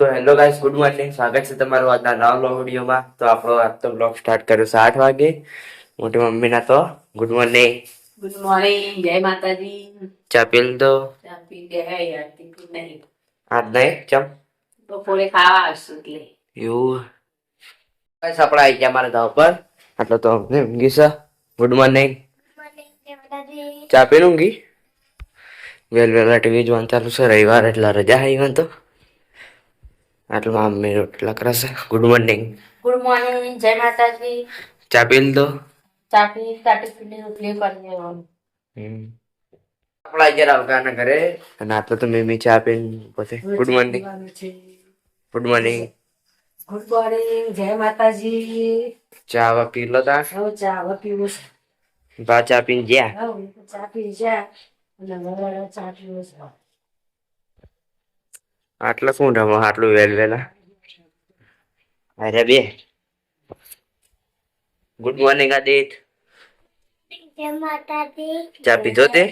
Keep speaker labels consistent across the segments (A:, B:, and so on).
A: તો hello guys good morning. સ્વાગત છે તમારું આજના નવા બ્લોગ વિડીયોમાં. તો આપણો આજનો તો બ્લોગ સ્ટાર્ટ કર્યો છે આઠ વાગે. મોટી મમ્મીના તો ગુડ મોર્નિંગ.
B: Good morning. જય માતાજી.
A: ચા પીલ દો
B: ચા પી ગયા યાર ટિફિન નહીં.
A: આજ નહીં? ચમ?
B: બપોરે ખાવા આવશું એટલે.
A: એવું? ગાઈસ આપણે આવી ગયા મારા ધાવ પર. આટલો તો અમને ઊંઘી છે. Good morning. ચા પી ઊંઘી? વેલ વેલા ટીવી જોવાનું ચાલુ છે. રવિવાર એટલે રજા આવી તો. આટલું આમ રોટલા લકરાશે ગુડ મોર્નિંગ
B: ગુડ મોર્નિંગ જય માતાજી.
A: ચા પી લીધો?
B: ચા પી ચા પીલી રોટલી કરી
A: આપણા જરા આવકાના ઘરે અને આટલો તો મેમી ચા પીને પછી good morning good morning
B: good morning જય માતાજી.
A: ચા વા પી લો તા.
B: હો ચા વા પીવું
A: બા ચા પીને જ્યા
B: ચા પી જ્યા અને ચા પીવો
A: આટલો શું રમો આટલું વેલ વેલા અરે બે. Good morning Aadit. ચા પીધો તે?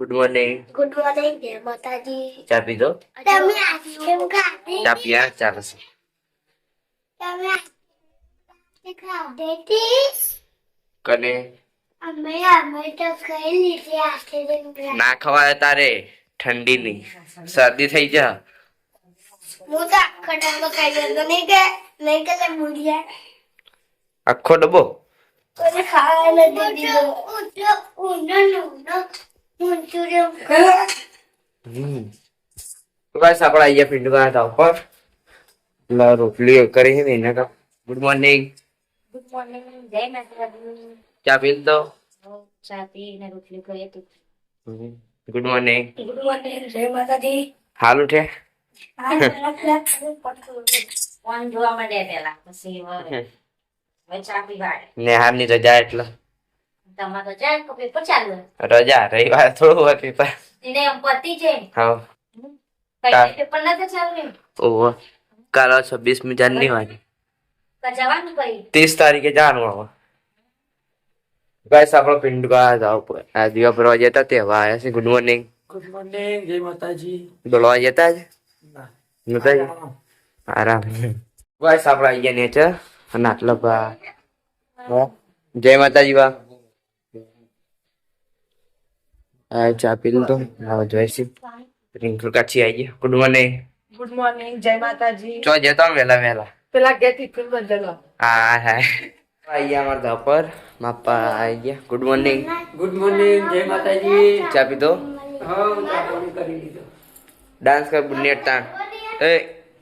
A: ગુડ મોર્નિંગ
C: ગુડ મોર્નિંગ જય માતાજી.
A: ચા પીધો?
C: તમે આઈસ્ક્રીમ ખાધી?
A: ચા પીયા? ચાલશે
C: તમે આઈસ્ક્રીમ ખાધી
A: કને?
C: અમે અમે તો ખાઈ લીધી આઈસ્ક્રીમ
A: ના ખવાય તારે. ઠંડીની શરદી થઈ જા.
C: હું તો આખો ડબ્બો ખાઈ ગયો નહીં કે નહીં કે તે બુઢિયા
A: આખો ડબ્બો?
C: કોઈ ખાવા નથી દીધો. ઊંધો ઊંધો ઊંધો મંચુરિયમ
A: હમ. બસ આપણા અહીંયા પિંડુ ગયા હતા ઉપર. એટલે રોટલી કરી છે ને એના કા ગુડ મોર્નિંગ
B: ગુડ મોર્નિંગ જય માતાજી.
A: ચા પી લીધો
B: હવે ચા પી ને રોટલી કરી હતી.
A: ગુડ મોર્નિંગ
B: ગુડ મોર્નિંગ જય માતાજી.
A: હાલ
B: પીવાડે
A: નેહારની રજા એટલે. રજા રવિવાર થોડું હોય પેપર
B: છે
A: કાલ છવ્વીસમી જાન્યુઆરી.
B: તો
A: ત્રીસ તારીખે જવાનું હવે. ગાઈસ આપણો પિંડુ ગયા આ દીવા ભરવા જતા આવ્યા છે ગુડ મોર્નિંગ
D: ગુડ મોર્નિંગ જય માતાજી
A: દોડવા જતા જ
D: ના.
A: નતા જ? આરામ બસ આપડે અહીંયા નેચર અને આટલા બા જય માતાજી બા આ ચા પી લીધો હવે જોઈશી રિંકલ કાચી આવી ગયા ગુડ મોર્નિંગ
D: ગુડ મોર્નિંગ જય માતાજી
A: ચો જતા વેલા વેલા
D: પેલા ગેટ ટિફિન બંધેલો
A: હા હા અહીંયા અમારા ધપર પર માપા આવી ગયા ગુડ મોર્નિંગ
D: ગુડ મોર્નિંગ જય માતાજી
A: ચા પીધો
D: હા ચા પાણી કરી લીધો
A: ડાન્સ કર બુનિયત તાણ એ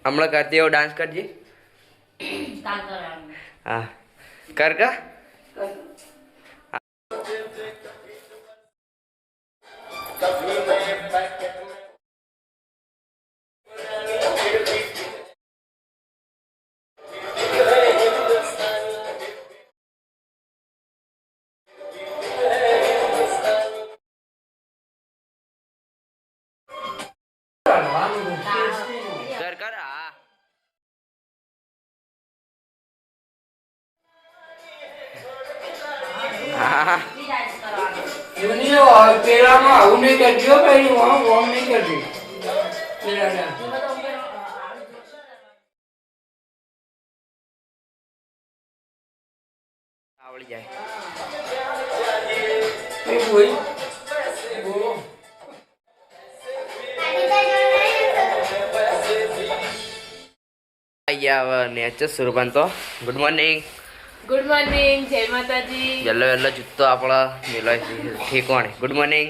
A: હમણાં કરતી એવો ડાન્સ કરજે
B: કામ કરવાનું
A: હા કર કા કર
D: કરજો નહીં કરજો
A: આવડી જાય.
D: હોય બોલો
A: નેચર સુરભાન તો. ગુડ મોર્નિંગ
E: ગુડ મોર્નિંગ જય માતાજી.
A: વેલો વેલો જૂતો આપણા મેલો ઠીકોણે. ગુડ મોર્નિંગ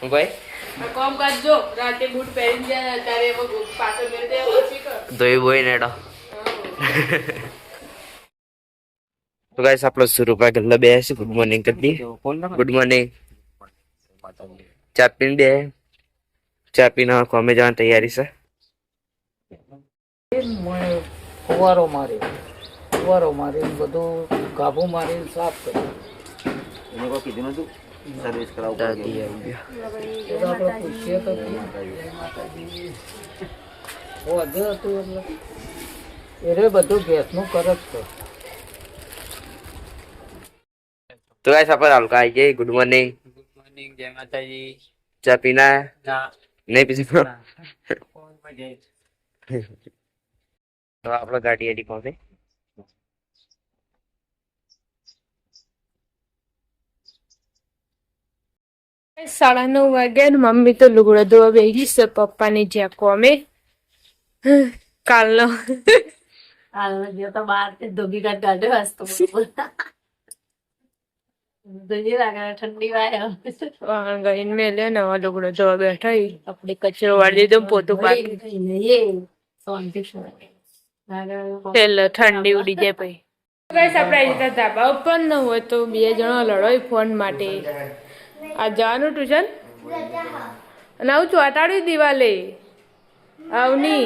A: હું ભાઈ?
E: આ કરજો રાતે બૂટ પહેરીને જાય ત્યારે એમાં પાછળ મેળ દે ઓછી કર
A: ધોઈ બોઈ નેડો. તો ગાઈસ આપણો સુરુપા ગલ્લા બે છે. ગુડ મોર્નિંગ કરી ગુડ મોર્નિંગ ચા પીને બે. ચા પીને કોમે જવાની તૈયારી છે.
D: ફુવારો મારી ફુવારો મારી બધું ગાભું મારી સાફ કરી
A: દાદી આવી ગયા
D: આપણે પૂછીએ તો માતાજી ઓ હજુ હતું એટલે. એ બધું ગેસનું કરે જ છે.
A: તો ગાઈસ આપણે હલકા આવી ગઈ ગુડ મોર્નિંગ
D: ગુડ મોર્નિંગ જય માતાજી.
A: ચા પીના?
D: ના.
A: નહીં તો આપણે ગાડી એડી પહોંચે.
E: સાડા નવ વાગ્યા ને મમ્મી તો લુગડો ધોવા બેસી છે પપ્પાની જ્યાં કોમે. કાલનો.
B: હાલમાં ગયો તો બહાર તે ધોબી કાઢ કાઢ્યો હસતો બરોબર. લાગે ઠંડી વાય.
E: વાહણ ગઈને મેલે ને લુગડો ધોવા બેઠા
B: આપણે
E: કચરો વાળી દીધો પોતું પાકી. એટલે ઠંડી ઉડી જાય પછી. આપણે ધાબા ઉપર ન હોય તો બે જણા લડોય ફોન માટે. આ જવાનું ટ્યુશન? અને આવું ચોટાડ્યું દિવાલે? આવની?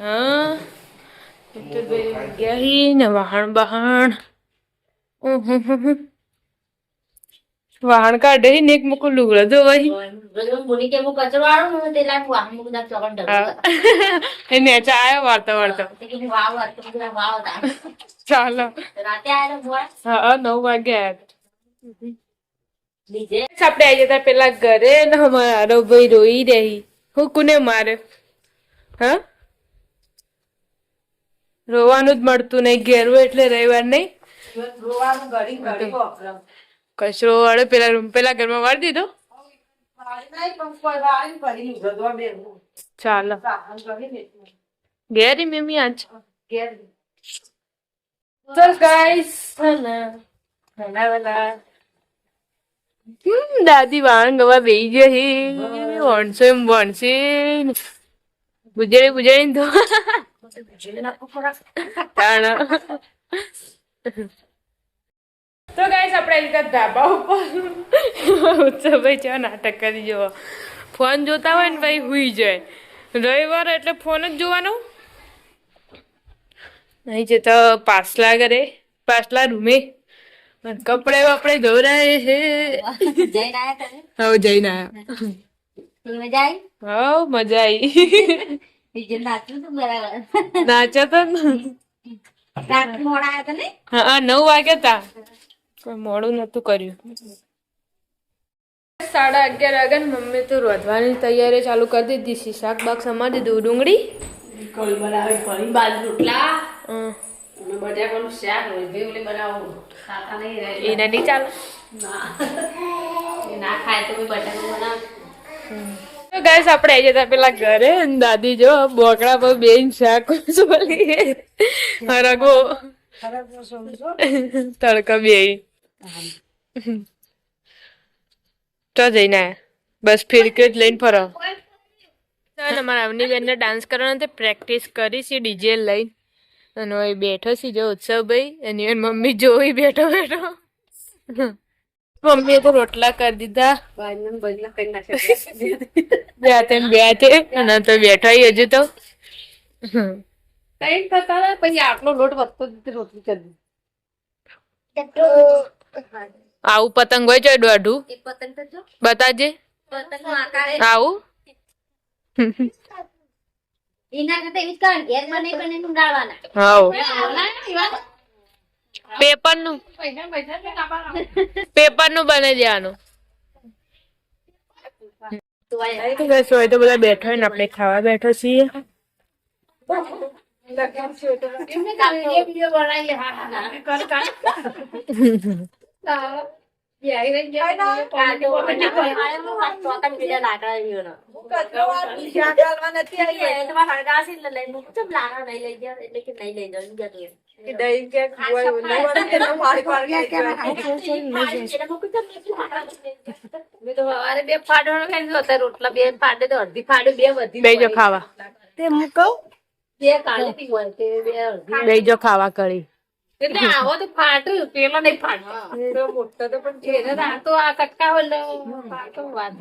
E: હા. ગયા ને વાહણ બહાણ. વાહણ કાઢે ને એક મૂકું લુગડો. જો
B: બોલી કે હું. કચરો વાળું ને તે લાગ વાહન મુક દા ચોકન ડર
E: એને ચાયા વાર્તા વાર્તા ચાલો હા, નવ વાગ્યા. આપણે આવી જતા પેલા ઘરે ને અમારો ભાઈ રોઈ રહી. હું કોને મારે? હા? રોવાનું જ મળતું નહીં ઘેરવું એટલે રવિવાર નહીં. કચરો વાળો પેલા રૂમ પેલા ઘરમાં વાળી દીધો? ચાલો. ઘેરી મેમી આજ? તો ગાઈસ દાદી વાણ ગવા ગઈ વણસે એમ વણસે ગુજરી ગુજરી તો. તો ગાઈસ, આપણે એક ધાબા ઉપર ઉત્સવભાઈ ચા નાટક કરી જુઓ. ફોન જોતા હોય ને ભાઈ હુઈ જાય. રવિવાર એટલે ફોન જ જોવાનો. નહીં જતા પાછલા ઘરે પાછલા રૂમે. કપડે વપડે ધોરાય હે
B: જઈને આયા તમે
E: હવે જઈને આયા
B: મજા આવી
E: હવ મજા આવી
B: બીજે નાચ્યું તું બરાબર.
E: નાચ્યા તો
B: મોડા આયા તને
E: હા નવ વાગ્યા તા. કોઈ મોડું નતું કર્યું. સાડા અગિયાર વાગ્યા ને મમ્મી તો રોધવાની તૈયારી ચાલુ કરી દીધી. શાક બાક સમા દીધું ડુંગળી.
B: બનાવી ફરી બાજુ રોટલા. બટાકાનું શાક હોય બનાવું ખાતા નહીં રહે
E: એને નહીં ચાલે?
B: ના. ના ખાય તો કોઈ બનાવ.
E: તો ગાઈસ આપણે આવી જતા પેલા ઘરે દાદી જો બોકડા પર બેન શાક સોલી હરગો. તડકા બે તો જઈને. બસ ફિરકે જ લઈને ફરો. અમારા અવની બેનને ડાન્સ કરવાનો તે પ્રેક્ટિસ કરી છે ડીજે લઈને. અને હવે બેઠો છે જો ઉત્સવભાઈ એની એ મમ્મી જોઈ બેઠો બેઠો. મમ્મીએ તો રોટલા કરી દીધા. બે હાથે ને બે હાથે અને તો બેઠા હજુ તો.
B: પછી આટલો લોટ વધતો રોટલી કરી
E: આવું પતંગ હોય છે દોઢું?
B: પતંગ તો જો.
E: બતાજે.
B: પતંગ
E: આવું?
B: એના કરતા એવી જ કારણ ઘેર બને પણ એનું ડાળવાના
E: પેપરનું પેપરનું બને દેવાનું. તો હોય તો બધા બેઠો હોય ને આપણે ખાવા બેઠો છીએ.
B: બે ફાડો રોટલા બે ફાડે તો અડધી ફાડે બે વધી
E: બેજો ખાવા
B: બે કાઢી હોય તે બે અડધી
E: બેજો ખાવા કરી
B: એટલે આવો તો ફાટ્યું પેલો નહીં ફાટ્યો મોટો તો પણ આ તો આ કટકા હોય ફાટો વાત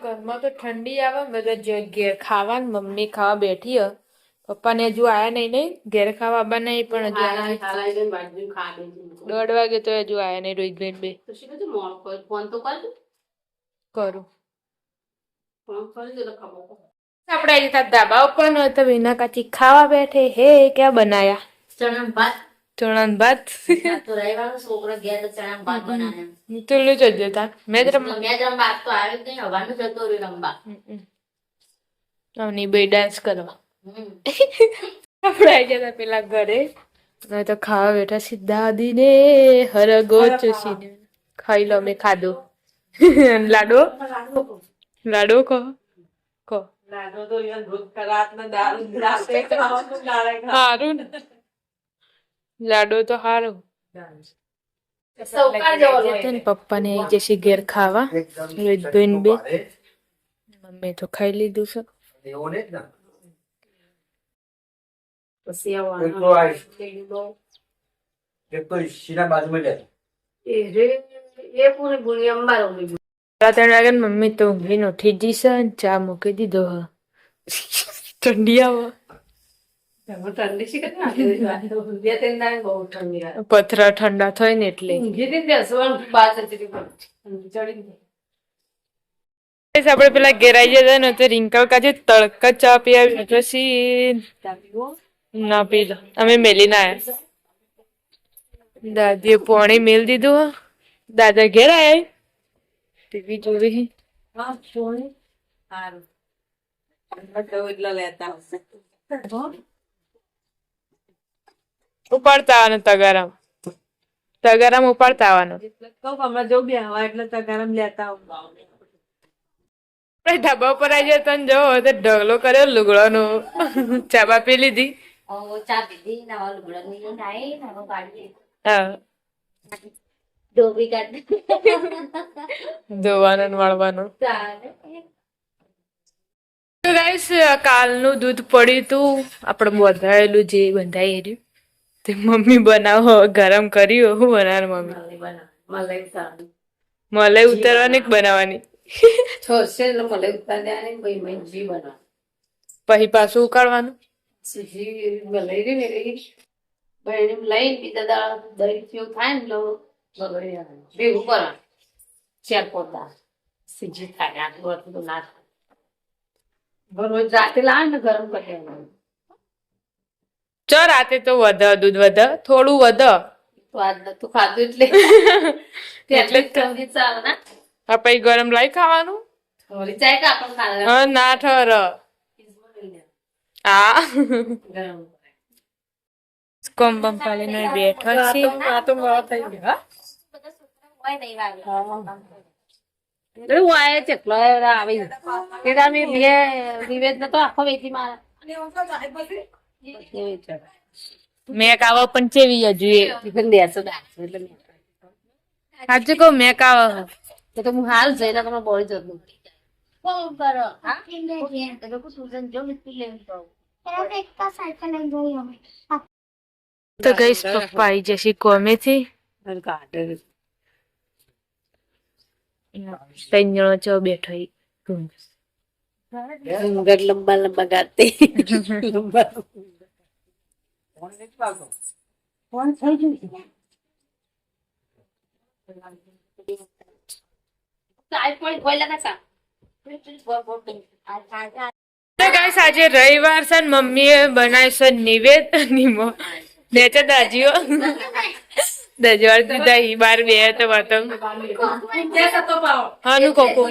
E: ઘરમાં તો ઠંડી આવે બધા જગ્યાએ ખાવા મમ્મી ખાવા બેઠી પપ્પાને હજુ આયા નહીં નહીં ઘેર ખાવા આવવા નહીં પણ હજુ દોઢ વાગે તો હજુ આયા નહીં રોહિતભાઈ બે?
B: ફોન તો કરજો
E: કરું. આપણે આજે તાર ધાબા ઉપર ન તો વિના કાચી ખાવા બેઠે. હે ક્યાં બનાયા?
B: ચણા ભાત.
E: ચણા ને ભાત
B: તો રવિવારનો છોકરો ગયા તો ચણા ભાત બનાવ્યા
E: તુલ્લું જ જતા મેં જ રમ
B: મેં રમવા તો આવી ગઈ હવાનો જતો રહ્યો રમવા.
E: આવની બે ડાન્સ કરવા. આપણે આવી જતા પેલા ઘરે. નહીં તો ખાવા બેઠા સીધા દીને હરગો ચૂસીને ખાઈ લો મેં ખાધો. લાડો? લાડો કહો. કહો. હારું ને. લાડો તો હારું.
B: સૌકાર જેવો લોહી.
E: જતા ને. પપ્પાને આવી જશે ઘેર ખાવા રોહિતભાઈ બે. મમ્મી તો ખાઈ લીધું છે.
B: પછી આવવાનું.
A: તો બાજુમાં જ હતો.
B: એ રે પૂરી અંબાર ઊભી.
E: સાડા ત્રણ મમ્મી તો ઊંઘીને ઉઠી જશે ચા મૂકી દીધો હ ઠંડી આવે. પથરા ઠંડા થાય ને એટલે.
B: ઊંઘી
E: આપણે પેલા ઘેરાઈ જતા ને તો રિંકલ કાજે તડકા ચા પી આવી પછી ના પી લો અમે મેલી ના દાદીએ પોણી મેલ દીધું. દાદા ઘેર આયા ટીવી જોવી
B: હા, સોની. સારું. એટલે લેતા
E: ઉપાડતા આવવાનું તગારામ. તગારામ ઉપાડતા આવવાનું.
B: કહું હમણાં જો બે હવા એટલે તગારમ લેતા આવું.
E: આપણે ધાબા પર આવી જાય ને જો તો ઢગલો કર્યો લુગડાનો. ચાબા પી લીધી.
C: ચા પીધી નવા લુગડો ની નાઈ નવો કાઢી
E: હા.
C: ડોબી કાઢી
E: ધોવાનો વાળવાનો.
C: ચાલે
E: તો ગાઈસ કાલનું દૂધ પડ્યું હતું આપણે બંધાયેલું જે બંધાઈ રહ્યું. તે મમ્મી બનાવો ગરમ કર્યું. હું બનાવવાનું મમ્મી?
B: મલાઈ
E: ઉતારવાની. કે બનાવવાની?
B: પછી બનાવ.
E: પછી ઉકાળવાનું?
B: બહેને લઈને બીજા દહીં થાય ને એટલે બગડી જવાનું ભેગું કરવાનું ચાર પોતા સીજી થાય આટલું આટલું તો ના થાય રોજ રાતે લાવે ને ગરમ કરી દેવાનું
E: ચો રાતે તો વધ દૂધ વધ થોડું વધ
B: તો આજ નતું ખાધું એટલે
E: એટલે જ તો.
B: ઠંડી ચાલે ના
E: આ પછી ગરમ લાઈ ખાવાનું
B: થોડી ચાય કે આપણને ખાને
E: હા ના ઠર આ
B: ગરમ
E: કોમ બમ પાલીને બેઠો છે
B: આ તો મારા થઈ ગયા
C: હોય નહીં વાગે
B: એવું આયે છે એકલો આવી એટલે અમે બે નિવેદ તો આખો વેચી મારા એવી છે
E: મેં કાવા પણ ચેવી હજુ એ
B: મેં
E: સાચું કહું મેં આવો
B: તો હું હાલ જઈને તમે બોલી જતું
C: ફોન કરો હા જો તો
E: ગઈશ પપ્પા આવી જશે કોમેથી.
B: કાઢે.
E: ત્રણ જણો ચો બેઠો ઈ.
B: લંબા લંબા ગાતી. લંબા ફોન થઈ ગયું
E: આજે રવિવાર છે ને મમ્મીએ બનાવી છે નિવેદ નિમો નેચર દાજીઓ દજવાર દીધા ઈ બાર બે તો વાતો હાનું કોકો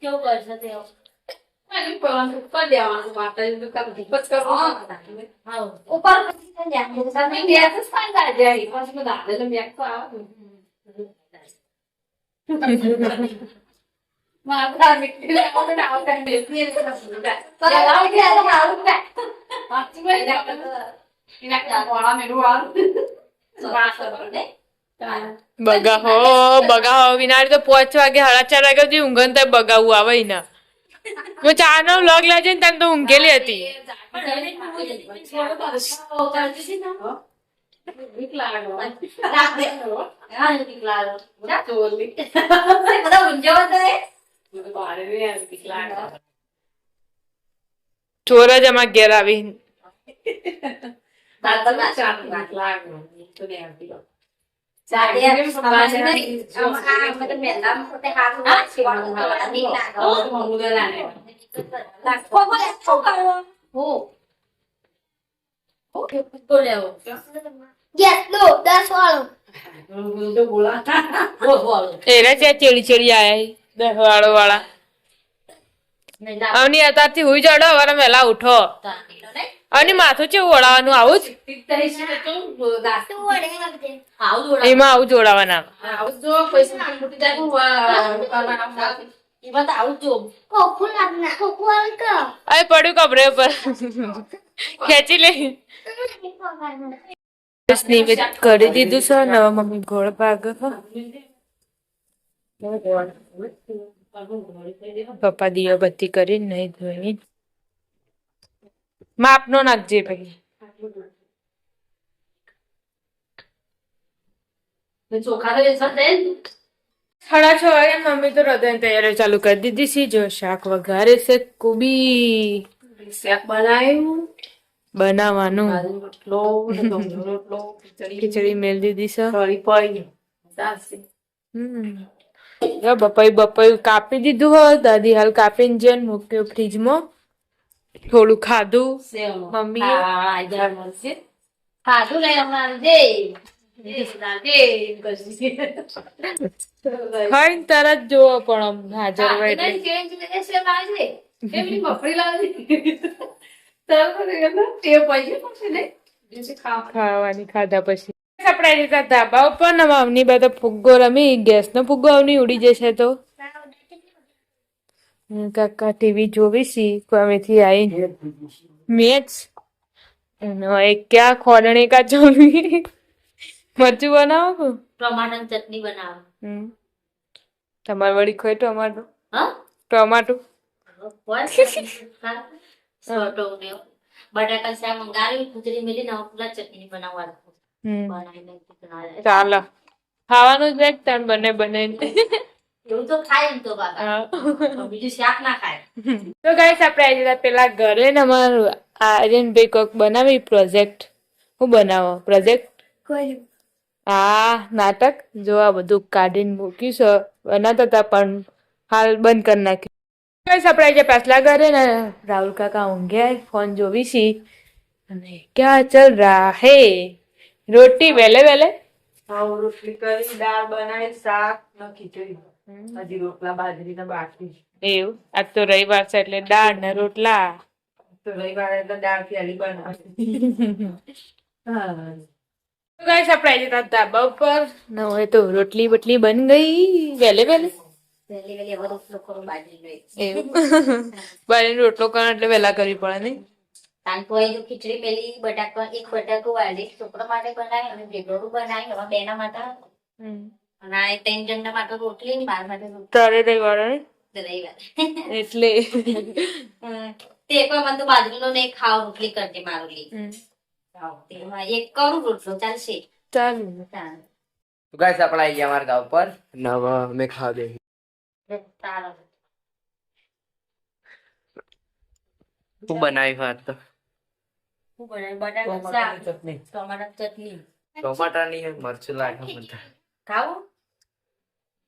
C: કેવું
E: બગાહો બગાહો. વિનાડી તો પાંચ વાગે સાડા ચાર વાગે સુધી ઊંઘન તો બગાવું આવે ના હું ચા નો લોગ લેજે ને તને તો ઊંઘેલી હતી. ચોર જ અમારા ઘેર આવી. ચેડી ચેડી આયા દસ વાળો વાળા અવની અત્યારથી હુઈ જડો હવે વહેલા ઉઠો અને માથું ચેવું ઓળાવાનું? આવું જ? એમાં આવું જોડાવાના અરે પડ્યું કબરે પર ખેંચી લે. કરી દીધું છે નવા મમ્મી ગોળ ભાગ. પપ્પા દીવા બત્તી કરી નહીં ધોઈ માપનો નાખજે ભાઈ. સાડા છ વાગે મમ્મી તો હૃદય તૈયારી ચાલુ કરી દીધી છે. જો શાક વઘારે છે કુબી.
B: શાક બનાવ્યું.
E: બનાવવાનું.
B: રોટલો રોટલો ખીચડી.
E: મેલ દીધી છે. બપાઈ બપાઈ કાપી દીધું હોય દાદી હાલ કાપીને જઈને મૂક્યો ફ્રીજમાં. થોડું ખાધું મમ્મીએ?
B: ખાધું હમણાં
E: તરત જોવો પણ હાજર હોય ખાવાની ખાધા પછી. આપણે જતા ધાબા ઉપર ને મમ્મી બધા ફુગ્ગો રમી ગેસ નો ફુગ્ગો આવની ઉડી જશે તો. કાકા ટીવી જોવી છી કોમેથી આવી મેચ. એક ક્યાં ખોડણે કા ચોલવી મરચું બનાવો?
B: ટમાટર ચટણી બનાવો.
E: તમારે વળી ખોય ટમાટો?
B: હા?
E: ટમાટું.
B: બટાકા શાક મંગાવી ખુચરી મેલી ને પેલા ચટણી બનાવવાનું.
E: ચાલો. ખાવાનું જ એક તણ બને બને
B: તો
E: ગાઈસ આપણે આજે રાત પેલા ઘરે ને અમારું આર્યનભાઈ કોક બનાવી પ્રોજેક્ટ. હું બનાવો? પ્રોજેક્ટ? હા નાટક? જોવા બધું કાઢીને મૂક્યું છે. બનાવતા હતા પણ હાલ બંધ કરી નાખ્યું. ગાઈસ આપણે આજે પાછલા ઘરે ને રાહુલ કાકા ઊંઘ્યા ફોન જોવી છી. અને ક્યાં ચલ રહા હે રોટી વેલે વેલે?
D: હાવ રોટલી કરી દાળ બનાવી શાક ને ખીચડી. હજી રોટલા બાજરીના બાકી
E: એવું? આજ તો રવિવાર છે એટલે દાળ ને રોટલા.
D: તો રવિવાર એટલે દાળ પ્યાલી બનાવી
E: તો ગાઈસ આપણે આજે રાત ધાબા ઉપર ન હોય તો રોટલી બટલી બન ગઈ. વેલે વેલે.
B: વહેલી વહેલી રોટલો કરો
E: એટલે વહેલા કરવી પડે નહીં
B: ખીચડી પેલી બટાકા એક બટાકો વાળી છોકરા માટે બનાવી અને ભેગોળું બનાવી હવે બેના માટે અને ત્રણ જણના માટે રોટલી ને મારા માટે રોટલી.
E: તારે રવિવાર નહીં? એટલે?
B: તે એક મને તો બાજરીનો ને ખાવ રોટલી કરજે મારું લી. એક કરું રોટલો ચાલશે.
E: ચાલો.
B: ચાલ.
A: ગાઈસ આપણે આવી ગયા અમારા ગામ પર. નવા અમે ખાવા દે હું બનાવી વાત તો?
B: હું બનાવી? બટાકા શાક. ટમાટર ચટણી.
A: ટમાટા ની મરચું લાગે બધા
B: ખાવું દૂધ તપેલામાં ખીલાવી દે
E: બસ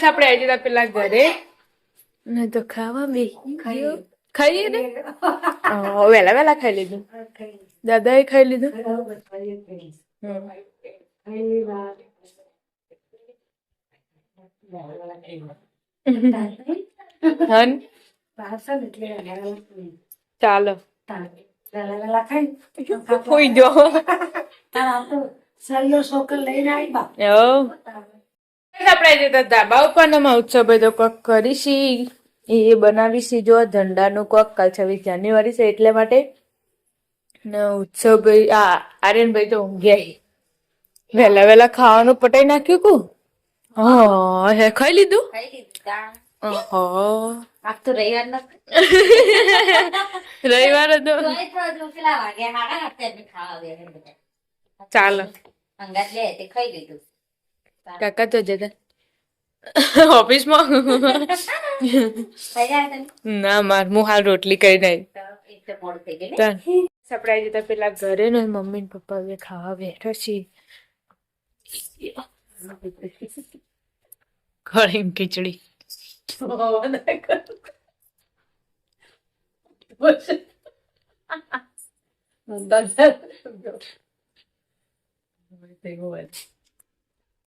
E: આપણે આજે રાત પેલા ઘરે ને તો ખાવા બે ખાઈએ ને હા, વહેલા વહેલા ખાઈ લીધું દાદાએ ખાઈ લીધું ચાલો હોઈ જો આપણે ધાબા ઉત્સવ તો કોક કરીશી એ બનાવીશી જો ઝંડાનું કોક કાલ છવ્વીસ જાન્યુઆરી છે એટલે માટે ને ઉત્સવ ભાઈ આ આર્યનભાઈ તો ઊંઘ્યા. વહેલા વહેલા ખાવાનું પટાઈ નાખ્યું કુ હા હે ખાઈ લીધું
B: ખાઈ લીધું.
E: ઓહો.
B: આજ તો રવિવાર ના
E: રવિવાર હતો ચાલો.
B: અંગાત લે તે ખાઈ લીધું.
E: કાકા તો જતા ઓફિસમાં? ના? માર હું હાલ રોટલી કરી નાઈ
B: એટલે મોડું થઈ ગયું ને?
E: તાન સપડાઈ જતા પેલા ઘરે ને મમ્મી ને પપ્પા હવે ખાવા બેઠા છે કઢી ને ખીચડી
B: અંદર